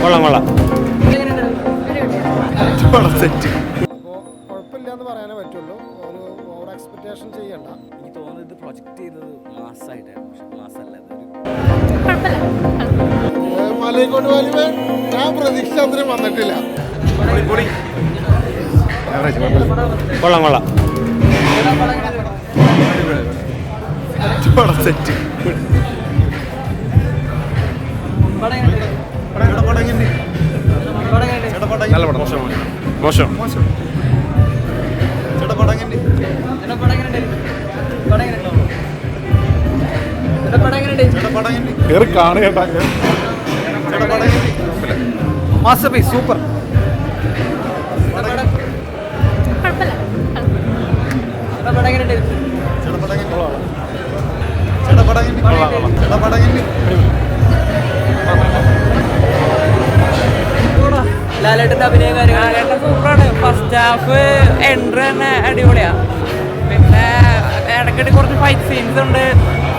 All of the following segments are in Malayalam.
കൊള്ളാം കൊള്ളാം. സെറ്റ്. അപ്പോൾ കുഴപ്പമില്ല എന്ന് പറയാനേ പറ്റുള്ളൂ. ഒരു ഓവർ എക്സ്പെക്റ്റേഷൻ ചെയ്യണ്ട. എനിക്ക് തോന്നുന്നത് ഇത് പ്രൊജക്ട് ചെയ്തത് മാസമായിട്ടായിരുന്നു പക്ഷെ മാസമല്ല മലയക്കോട്ട് വാലിബൻ ഞാൻ പ്രതീക്ഷ അത്രയും വന്നിട്ടില്ല. കൊള്ളാം കൊള്ളാം. സെറ്റ്. നല്ല പടം മോശം മോശം കയറി കാണുകേട്ടാ മാസ്റ്റർ പീസ് സൂപ്പർ ലാലേട്ടന്റെ അഭിനയ കാര്യങ്ങൾ സൂപ്പറാണ്. ഫസ്റ്റ് ഹാഫ് എൻട്രി തന്നെ അടിപൊളിയാ. പിന്നെ ഇടയ്ക്കിടെ കുറച്ച് ഫൈറ്റ് സീൻസ് ഉണ്ട്.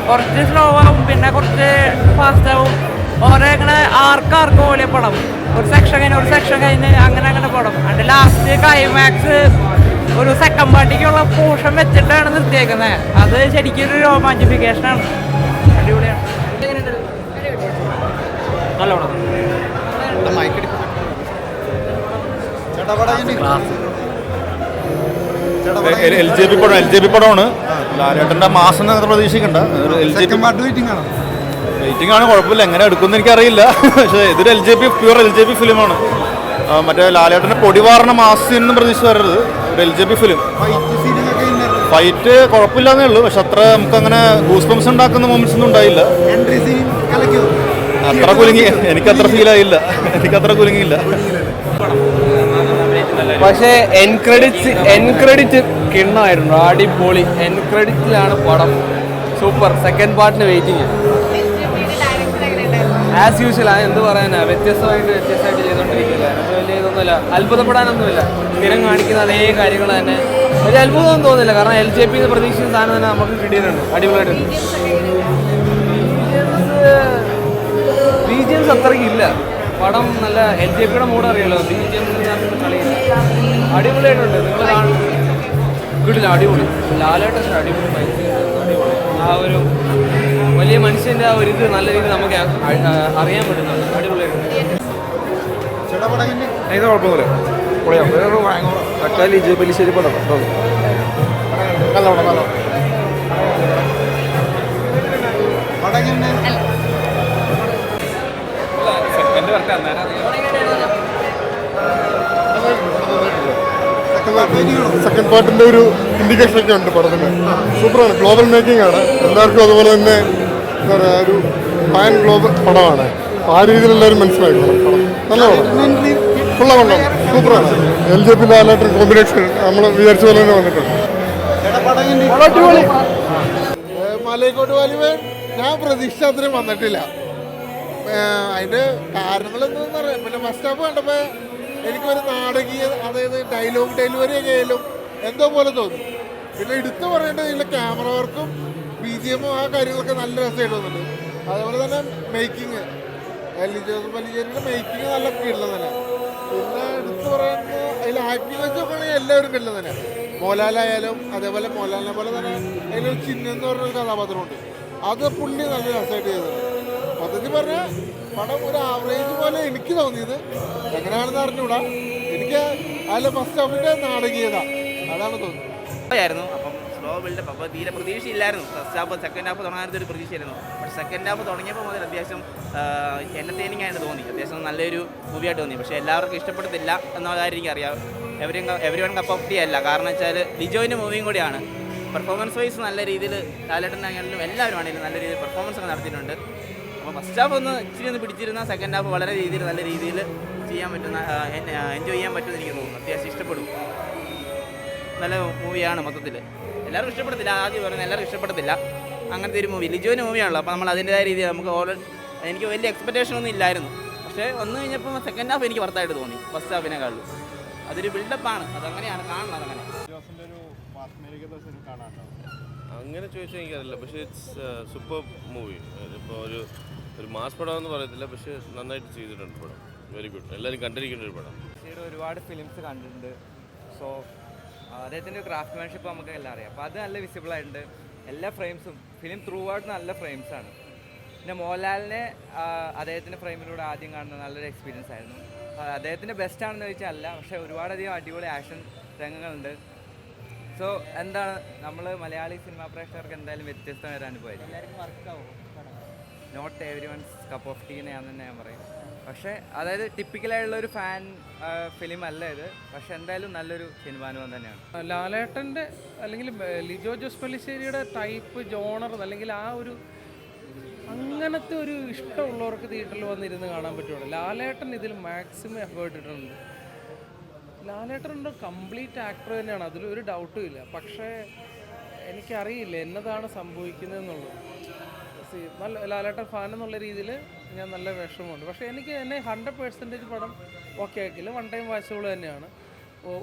കുറച്ച് സ്ലോ ആവും പിന്നെ കുറച്ച് ഫാസ്റ്റ് ആവും. ഓരോ ഇങ്ങനെ ആർക്ക് ആർക്ക് പോലെ പടം. ഒരു സെക്ഷൻ കഴിഞ്ഞ് ഒരു സെക്ഷൻ കഴിഞ്ഞ് അങ്ങനെ അങ്ങനെ പടം. അതിന്റെ ലാസ്റ്റ് ക്ലൈമാക്സ് ഒരു സെക്കൻഡ് പാർട്ടിക്കുള്ള പോഷൻ വെച്ചിട്ടാണ് നിർത്തിയേക്കുന്നത് അത് ശരിക്കും ഒരു റോമാന്റിഫിക്കേഷനാണ് അടിപൊളിയാണ്. നല്ല പടം. എൽ ജെ പി പടം എൽ ജെ പി പടമാണ്. ലാലേട്ടന്റെ മാസം എന്ന് പ്രതീക്ഷിക്കണ്ട. എൽ ജെ പി വെയിറ്റിംഗ് ആണ്. കുഴപ്പമില്ല. എങ്ങനെ എടുക്കുമെന്ന് എനിക്കറിയില്ല. പക്ഷേ ഇതൊരു L J P pure L J P ഫിലിമാണ്. മറ്റേ ലാലേട്ടന്റെ പൊടിവാറിന് മാസം എന്ന് പ്രതീക്ഷ വരരുത്. ഒരു L J P film. Fight കുഴപ്പമില്ലാന്നേ ഉള്ളൂ. പക്ഷെ അത്ര നമുക്ക് അങ്ങനെ ഗൂസ് ബംസ് ഉണ്ടാക്കുന്ന മൊമെന്റ്സ് ഒന്നും ഉണ്ടായില്ല. അത്ര കുലുങ്ങി എനിക്ക് അത്ര ഫീൽ ആയില്ല. എനിക്ക് അത്ര കുലുങ്ങിയില്ല. പക്ഷേ എൻ ക്രെഡിറ്റ്സ് എൻ ക്രെഡിറ്റ് കിണ്ണമായിരുന്നു അടിപൊളി. എൻ ക്രെഡിറ്റിലാണ് പടം. സൂപ്പർ സെക്കൻഡ് പാർട്ടിന് വെയിറ്റിംഗ് ആസ് യൂഷ്വൽ ആ എന്ത് പറയാനാ? വ്യത്യസ്തമായിട്ട് വ്യത്യസ്തമായിട്ട് ചെയ്തുകൊണ്ടിരിക്കില്ല അത് വലിയ ഇതൊന്നുമില്ല. അത്ഭുതപ്പെടാനൊന്നുമില്ല. സ്ഥിരം കാണിക്കുന്ന അതേ കാര്യങ്ങൾ തന്നെ. ഒരു അത്ഭുതമൊന്നും തോന്നുന്നില്ല. കാരണം എൽ ജെ പി എന്ന് പ്രതീക്ഷിച്ച സാധനം തന്നെ നമുക്ക് കിട്ടിയിട്ടുണ്ട്. അടിപൊളിയായിട്ടുണ്ട് ബി ജി എംസ് അത്രയ്ക്ക് ഇല്ല. പടം നല്ല എൽ ജെ പിയുടെ മൂഡ് അറിയാലോ കളിയില്ല അടിപൊളിയായിട്ടുണ്ട്. നിങ്ങൾ കാണുന്നത് കിട്ടില്ല അടിപൊളി. ലാലേട്ടന്റെ അടിപൊളി അടിപൊളി. ആ ഒരു വലിയ മനുഷ്യന്റെ ആ ഒരു ഇത് നല്ല രീതിയിൽ നമുക്ക് അറിയാൻ പറ്റുന്നുണ്ട്. അടിപൊളിയായിട്ടുണ്ട്. ഇത് കുഴപ്പമൊന്നുമില്ല. തക്കാലി പലിശ്ശേരി പടം. നല്ല പടം നല്ല സെക്കൻഡ് പാർട്ടിന്റെ ഒരു ഇൻഡിക്കേഷൻ ഒക്കെ ഉണ്ട് പടത്തിന് സൂപ്പറാണ് ഗ്ലോബൽ മേക്കിംഗ് ആണ്. എല്ലാവർക്കും അതുപോലെ തന്നെ എന്താ പറയുക ഒരു പാൻ ഗ്ലോബൽ പടമാണ്. ആ രീതിയിൽ എല്ലാവരും മനസ്സിലാക്കണം നല്ല പടം. ഫുള്ള പടം സൂപ്പറാണ് എൽ ജെ പി ലാലായിട്ട് കോമ്പിനേഷൻ നമ്മൾ വിചാരിച്ച പോലെ തന്നെ വന്നിട്ടുണ്ട്. മലയക്കോട്ട് വാലിബൻ ഞാൻ പ്രതീക്ഷ അത്രയും വന്നിട്ടില്ല. അതിന്റെ കാരണങ്ങളൊന്നും പറയാം പിന്നെ ഫസ്റ്റ് ഹാഫ് കണ്ടപ്പോൾ എനിക്കൊരു നാടകീയ അതായത് ഡയലോഗ് ഡെലിവറി ഒക്കെ ആയാലും എന്തോ പോലെ തോന്നി. പിന്നെ എടുത്തു പറയേണ്ടത് ഇതിലെ ക്യാമറ വർക്കും ബി ജി എമ്മും ആ കാര്യങ്ങളൊക്കെ നല്ല രസമായിട്ട് തോന്നുന്നുണ്ട്. അതേപോലെ തന്നെ മേക്കിങ് അല്ലി ജോസഫ് അലിജേരിയുടെ മേക്കിങ് നല്ല കിട്ടുന്നത് തന്നെ. പിന്നെ എടുത്തു പറയുന്നത് അതിൽ ആക്ടിങ് വെച്ച് നോക്കുകയാണെങ്കിൽ എല്ലാവരും കിട്ടുന്നത് തന്നെ. മോഹൻലാലായാലും അതേപോലെ മോഹൻലാലിനെ പോലെ തന്നെ അതിലൊരു ചിഹ്നം എന്ന് പറഞ്ഞൊരു കഥാപാത്രമുണ്ട്. അത് പുള്ളി നല്ല രസമായിട്ട് ചെയ്തിട്ടുണ്ട്. മൊത്തത്തിൽ പറഞ്ഞാൽ പടം ഒരു ആവറേജ് പോലെ എനിക്ക് തോന്നിയത്. എങ്ങനെയാണെന്ന് അറിഞ്ഞൂടാ. എനിക്ക് അതിലെ ഫസ്റ്റ് ഹാഫിന്റെ നാടകീയത. അതാണ് തോന്നുന്നത്. അപ്പം സ്ലോ ബിൽഡപ്പ് അപ്പോൾ തീരെ പ്രതീക്ഷയില്ലായിരുന്നു. ഫസ്റ്റ് ഹാഫ് സെക്കൻഡ് ഹാഫ് തുടങ്ങാനത്തെ ഒരു പ്രതീക്ഷയായിരുന്നു പക്ഷേ സെക്കൻഡ് ഹാഫ് തുടങ്ങിയപ്പോൾ മുതൽ അത്യാവശ്യം എന്റർടൈനിങ് ആയിട്ട് തോന്നി. അത്യാവശ്യം നല്ലൊരു മൂവിയായിട്ട് തോന്നി. പക്ഷേ എല്ലാവർക്കും ഇഷ്ടപ്പെടുന്നില്ല എന്നുള്ള കാര്യം എനിക്കറിയാം. Every one cup of tea അല്ല. കാരണം വെച്ചാൽ ലിജോയിന്റെ മൂവിയും കൂടിയാണ്. പെർഫോമൻസ് വൈസ് നല്ല രീതിയിൽ ലാലേട്ടനാണെങ്കിലും എല്ലാവരും ആണെങ്കിലും നല്ല രീതിയിൽ പെർഫോമൻസ് ഒക്കെ നടത്തിയിട്ടുണ്ട്. അപ്പോൾ ഫസ്റ്റ് ഹാഫ് ഒന്ന് ഇച്ചിരി ഒന്ന് പിടിച്ചിരുന്ന സെക്കൻഡ് ഹാഫ് വളരെ രീതിയിൽ നല്ല രീതിയിൽ ചെയ്യാൻ പറ്റുന്ന എൻജോയ് ചെയ്യാൻ പറ്റുമെന്ന് എനിക്ക് തോന്നുന്നു. അത്യാവശ്യം ഇഷ്ടപ്പെടും. നല്ല മൂവിയാണ് മൊത്തത്തിൽ എല്ലാവർക്കും ഇഷ്ടപ്പെടത്തില്ല. ആദ്യം പറയുന്നത് എല്ലാവർക്കും ഇഷ്ടപ്പെടത്തില്ല. അങ്ങനത്തെ ഒരു മൂവി ലിജോന്റെ മൂവിയാണല്ലോ അപ്പോൾ നമ്മൾ അതിന്റെതായ രീതിയിൽ നമുക്ക് ഓൾറെഡി എനിക്ക് വലിയ എക്സ്പെക്റ്റേഷൻ ഒന്നും ഇല്ലായിരുന്നു. പക്ഷേ ഒന്ന് കഴിഞ്ഞപ്പോൾ സെക്കൻഡ് ഹാഫ് എനിക്ക് വർത്തായിട്ട് തോന്നി. ഫസ്റ്റ് ഹാഫിനെക്കാളും അതൊരു ബിൽഡപ്പാണ് അതങ്ങനെയാണ്. കാണുന്നത് അങ്ങനെ അങ്ങനെ ചോദിച്ചാൽ എനിക്കറിയില്ല. പക്ഷേ ഇറ്റ്സ് സൂപ്പർ മൂവി ഇപ്പോൾ ഒരു ഒരു മാസ് പടം എന്ന് പറയത്തില്ല പക്ഷേ നന്നായിട്ട് ചെയ്തിട്ടുണ്ട് പടം. വെരി ഗുഡ് എല്ലാവരും കണ്ടിരിക്കേണ്ട ഒരു പടം. ബഷീർ ഒരുപാട് ഫിലിംസ് കണ്ടിട്ടുണ്ട്. സോ അദ്ദേഹത്തിന്റെ ക്രാഫ്റ്റ്മാൻഷിപ്പ് നമുക്ക് എല്ലാം അറിയാം. അപ്പോൾ അത് നല്ല വിസിബിൾ ആയിട്ടുണ്ട്. എല്ലാ ഫ്രെയിംസും ഫിലിം ത്രൂ ഔട്ട് നല്ല ഫ്രെയിംസ് ആണ്. പിന്നെ മോഹൻലാലിനെ അദ്ദേഹത്തിന്റെ ഫ്രെയിമിലൂടെ ആദ്യം കാണുന്ന നല്ലൊരു എക്സ്പീരിയൻസ് ആയിരുന്നു. അദ്ദേഹത്തിന്റെ ബെസ്റ്റ് ആണെന്ന് ചോദിച്ചാൽ അല്ല പക്ഷേ ഒരുപാടധികം അടിപൊളി ആക്ഷൻ രംഗങ്ങളുണ്ട്. സോ എന്താണ് നമ്മൾ മലയാളി സിനിമാ പ്രേക്ഷകർക്ക് എന്തായാലും വ്യത്യസ്തമായ ഒരു അനുഭവമായിരിക്കും not everyone's cup of tea ഞാൻ തന്നെ ഞാൻ പറയും. പക്ഷേ അതായത് ടിപ്പിക്കലായുള്ള ഒരു ഫാൻ ഫിലിം അല്ല ഇത്. പക്ഷെ എന്തായാലും നല്ലൊരു സിനിമാനുഭവം തന്നെയാണ്. ലാലേട്ടന്റെ അല്ലെങ്കിൽ ലിജോ ജോസ് പല്ലിശ്ശേരിയുടെ ടൈപ്പ് ജോണർ അല്ലെങ്കിൽ ആ ഒരു അങ്ങനത്തെ ഒരു ഇഷ്ടമുള്ളവർക്ക് തിയേറ്ററിൽ വന്നിരുന്ന് കാണാൻ പറ്റുള്ളൂ. ലാലേട്ടൻ ഇതിൽ മാക്സിമം എഫേർട്ട് ഇട്ടിട്ടുണ്ട്. ലാലേട്ടൻ കംപ്ലീറ്റ് ആക്ടർ തന്നെയാണ്. അതിലൊരു ഡൗട്ടും ഇല്ല. പക്ഷേ എനിക്കറിയില്ല എന്നതാണ് സംഭവിക്കുന്നതെന്നുള്ളത്. നല്ല ലാലേട്ടൻ ഫാൻ എന്നുള്ള രീതിയിൽ ഞാൻ നല്ല വിഷമമുണ്ട് പക്ഷേ എനിക്ക് എന്നെ ഹൺഡ്രഡ് പേഴ്സന്റേജ് പടം ഓക്കെ ആക്കില്ല വൺ ടൈം വാച്ചുകൾ തന്നെയാണ്.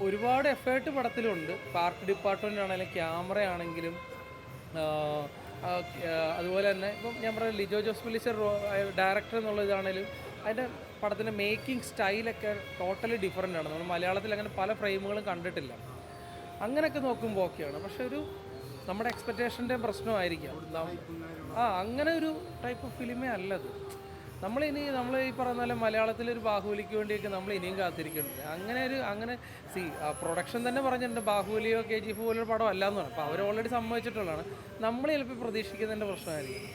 ഒരുപാട് എഫേർട്ട് പടത്തിലുണ്ട്. പാർക്ക് ഡിപ്പാർട്ട്മെന്റ് ആണെങ്കിലും ക്യാമറ ആണെങ്കിലും അതുപോലെ തന്നെ ഇപ്പം ഞാൻ പറഞ്ഞ ലിജോ ജോസ് പുലിച്ചർ ഡയറക്ടർ എന്നുള്ള ഇതാണെങ്കിലും അതിന്റെ പടത്തിന്റെ മേക്കിംഗ് സ്റ്റൈലൊക്കെ ടോട്ടലി ഡിഫറെന്റ് ആണ്. നമ്മൾ മലയാളത്തിൽ അങ്ങനെ പല ഫ്രെയിമുകളും കണ്ടിട്ടില്ല. അങ്ങനെയൊക്കെ നോക്കുമ്പോൾ ഓക്കെയാണ് പക്ഷെ ഒരു നമ്മുടെ എക്സ്പെക്റ്റേഷന്റെ പ്രശ്നമായിരിക്കാം. ആ അങ്ങനെ ഒരു ടൈപ്പ് ഓഫ് ഫിലിമേ അല്ലത്. നമ്മളിനി നമ്മൾ ഈ പറയുന്ന പോലെ മലയാളത്തിലൊരു ബാഹുബലിക്ക് വേണ്ടിയൊക്കെ നമ്മൾ ഇനിയും കാത്തിരിക്കുന്നുണ്ട്. അങ്ങനെ ഒരു അങ്ങനെ സി പ്രൊഡക്ഷൻ തന്നെ പറഞ്ഞിട്ടുണ്ട്. ബാഹുബലിയോ കെ ജി എഫ് പോലൊരു പടം അല്ല അപ്പോൾ അവർ ഓൾറെഡി സമ്മതിച്ചിട്ടുള്ളതാണ്. നമ്മൾ ചിലപ്പോൾ പ്രതീക്ഷിക്കുന്നതിന്റെ പ്രശ്നമായിരിക്കും.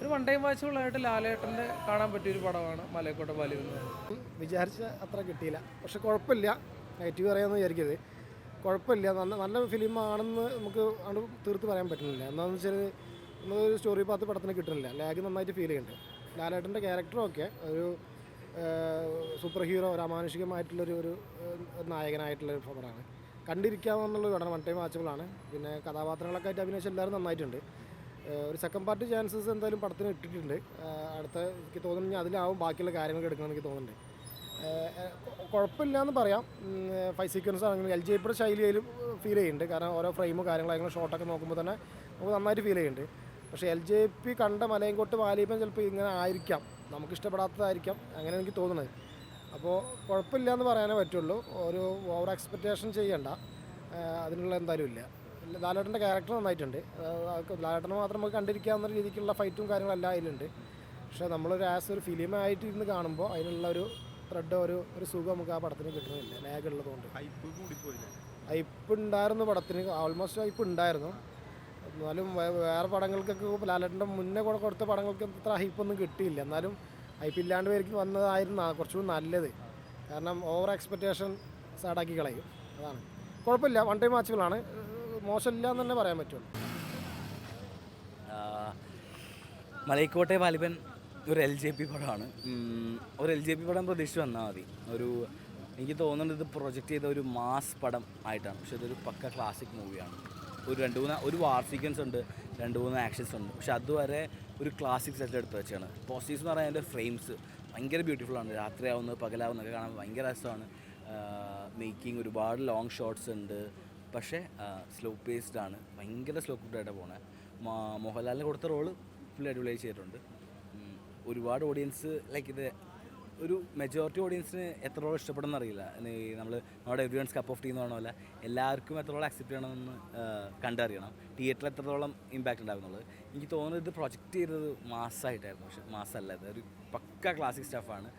ഒരു വൺ ടൈം വാച്ചുകളായിട്ട് ലാലേട്ടന്റെ കാണാൻ പറ്റിയൊരു പടമാണ് മലയക്കോട്ട ബാലു എന്ന് വിചാരിച്ച അത്ര കിട്ടിയില്ല. പക്ഷെ കുഴപ്പമില്ല. നെഗറ്റീവ് പറയാമെന്ന് വിചാരിക്കരുത്. കുഴപ്പമില്ല. നല്ല നല്ല ഫിലിമാണെന്ന് നമുക്ക് തീർത്ത് പറയാൻ പറ്റുന്നില്ല. എന്താണെന്ന് വെച്ചാൽ നമ്മളൊരു സ്റ്റോറി പാത്ത് പടത്തിന് കിട്ടുന്നില്ല. ലാഗ് നന്നായിട്ട് ഫീൽ ചെയ്യുന്നുണ്ട്. ലാലേട്ടന്റെ ക്യാരക്ടറും ഒക്കെ ഒരു സൂപ്പർ ഹീറോ രാമാനുഷികമായിട്ടുള്ളൊരു ഒരു നായകനായിട്ടുള്ള നായകനായിട്ടുള്ളൊരു ഫോമറാണ് കണ്ടിരിക്കാമെന്നുള്ള ഒരു വൺ ടൈം വാച്ചബിളാണ് പിന്നെ കഥാപാത്രങ്ങളൊക്കെ ആയിട്ട് അഭിനയിച്ച എല്ലാവരും നന്നായിട്ടുണ്ട്. ഒരു സെക്കൻഡ് പാർട്ട് ചാൻസസ് എന്തായാലും പടത്തിന് ഇട്ടിട്ടുണ്ട്. അടുത്ത എനിക്ക് തോന്നുന്നു അതിലാവും ബാക്കിയുള്ള കാര്യങ്ങൾ എടുക്കണമെന്ന് എനിക്ക് തോന്നുന്നുണ്ട്. കുഴപ്പമില്ല എന്ന് പറയാം. ഫൈവ് സീക്വൻസ് ആണെങ്കിലും എൽ ജി ഐപ്പുടെ ശൈലിയിലും ഫീൽ ചെയ്യുന്നുണ്ട്. കാരണം ഓരോ ഫ്രെയിമും കാര്യങ്ങളും ഷോട്ടൊക്കെ നോക്കുമ്പോൾ തന്നെ നമുക്ക് നന്നായിട്ട് ഫീൽ ചെയ്യുന്നുണ്ട്. പക്ഷേ എൽ ജെ പി കണ്ട മലയങ്കോട്ട് വാലിബൻ ചിലപ്പോൾ ഇങ്ങനെ ആയിരിക്കാം. നമുക്ക് ഇഷ്ടപ്പെടാത്തതായിരിക്കാം. അങ്ങനെ എനിക്ക് തോന്നുന്നത്. അപ്പോൾ കുഴപ്പമില്ല എന്ന് പറയാനേ പറ്റുള്ളൂ. ഒരു ഓവർ എക്സ്പെക്റ്റേഷൻ ചെയ്യണ്ട. അതിനുള്ള എന്തായാലും ഇല്ല. ലാലേട്ടന്റെ ക്യാരക്ടർ നന്നായിട്ടുണ്ട്. ലാലേട്ടനെ മാത്രം നമുക്ക് കണ്ടിരിക്കാവുന്ന രീതിക്കുള്ള ഫൈറ്റും കാര്യങ്ങളെല്ലാം അതിലുണ്ട് പക്ഷേ നമ്മളൊരു ആസ് ഒരു ഫിലിം ആയിട്ട് ഇരുന്ന് കാണുമ്പോൾ അതിനുള്ള ഒരു ത്രെഡ് ഒരു ഒരു സുഖം നമുക്ക് ആ പടത്തിന് കിട്ടുന്നില്ല. ലാഗ് ഉള്ളതുകൊണ്ട് ഹൈപ്പ് ഉണ്ടായിരുന്നു പടത്തിന്. ഓൾമോസ്റ്റ് ഹൈപ്പ് ഉണ്ടായിരുന്നു. എന്നാലും വേറെ പടങ്ങൾക്കൊക്കെ ലാലേട്ടന്റെ മുന്നേ കൂടെ കൊടുത്ത പടങ്ങൾക്ക് അത്ര ഹൈപ്പൊന്നും കിട്ടിയില്ല. എന്നാലും ഹൈപ്പ് ഇല്ലാണ്ട് പേർക്ക് വന്നതായിരുന്നു ആ കുറച്ചുകൂടി നല്ലത്. കാരണം ഓവർ എക്സ്പെക്റ്റേഷൻ സാഡാക്കി കളയും. അതാണ്. കുഴപ്പമില്ല. വൺ ടൈം മാച്ചുകളാണ് മോശമില്ല എന്ന് തന്നെ പറയാൻ പറ്റുള്ളൂ. മലൈക്കോട്ടെ വാലിബൻ ഒരു എൽ ജെ പി പടമാണ്. ഒരു എൽ ജെ പി പടം പ്രതീക്ഷിച്ച് വന്നാൽ മതി. ഒരു എനിക്ക് തോന്നുന്നത് ഇത് പ്രൊജക്റ്റ് ചെയ്ത ഒരു മാസ് പടം ആയിട്ടാണ്. പക്ഷെ ഇതൊരു പക്ക ക്ലാസിക് മൂവിയാണ് ഒരു രണ്ട് മൂന്ന് ഒരു വാർ സീക്വൻസ് ഉണ്ട് രണ്ട് മൂന്ന് ആക്ഷൻസ് ഉണ്ട്. പക്ഷെ അതുവരെ ഒരു ക്ലാസിക് സെറ്റ് എടുത്ത് വെച്ചാണ് പോസിറ്റീവ്സ് എന്ന് പറഞ്ഞാൽ അതിന്റെ ഫ്രെയിംസ് ഭയങ്കര ബ്യൂട്ടിഫുൾ ആണ്. രാത്രിയാവുന്നത് പകലാവുന്നതൊക്കെ കാണാൻ ഭയങ്കര രസമാണ്. മേക്കിംഗ് ഒരുപാട് ലോങ് ഷോട്ട്സ് ഉണ്ട്. പക്ഷേ സ്ലോ പേസ്ഡ് ആണ്. ഭയങ്കര സ്ലോ കുട്ടായിട്ടാണ് പോണേ. മോഹൻലാലിന് കൊടുത്ത റോൾ പുള്ളി അടിപൊളിയായി ചെയ്തിട്ടുണ്ട്. ഒരുപാട് ഓഡിയൻസ് ലൈക്ക് ഇത് ഒരു മെജോറിറ്റി ഓഡിയൻസിന് എത്രത്തോളം ഇഷ്ടപ്പെടുന്ന അറിയില്ല. നമ്മൾ നമ്മുടെ every once cup of tea എന്ന് പറഞ്ഞ പോലെ എല്ലാവർക്കും എത്രത്തോളം അക്സെപ്റ്റ് ചെയ്യണമെന്ന് കണ്ടറിയണം. തിയേറ്ററിൽ എത്രത്തോളം ഇമ്പാക്റ്റ് ഉണ്ടാകുന്നുള്ളത് എനിക്ക് തോന്നുന്നത് ഇത് പ്രൊജക്റ്റ് ചെയ്തത് മാസമായിട്ടായിരുന്നു പക്ഷെ മാസമല്ല ഇത് ഒരു പക്ക ക്ലാസിക് സ്റ്റാഫാണ്